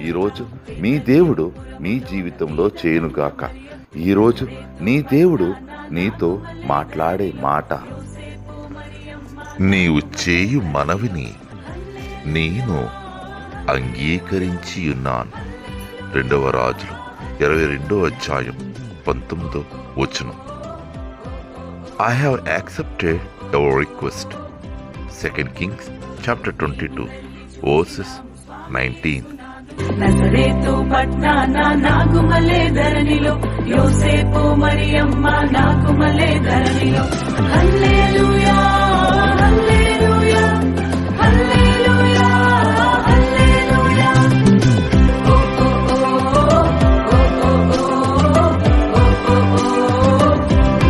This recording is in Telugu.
ఈరోజు మీ దేవుడు మీ జీవితంలో చేయనుగాక. ఈరోజు నీ దేవుడు నీతో మాట్లాడే మాట. నీవు చేయు మనవిని నేను అంగీకరించి ఉన్నాను రెండవ రాజులు ఇరవై రెండో అధ్యాయం పంతొమ్మిదో వచనం. I have accepted your request second Kings chapter twenty two verses nineteen నజరేతు పట్నాన నాగుమలే ధరణిలో యోసేపు మరియమ్మ నాగుమలే ధరణిలో.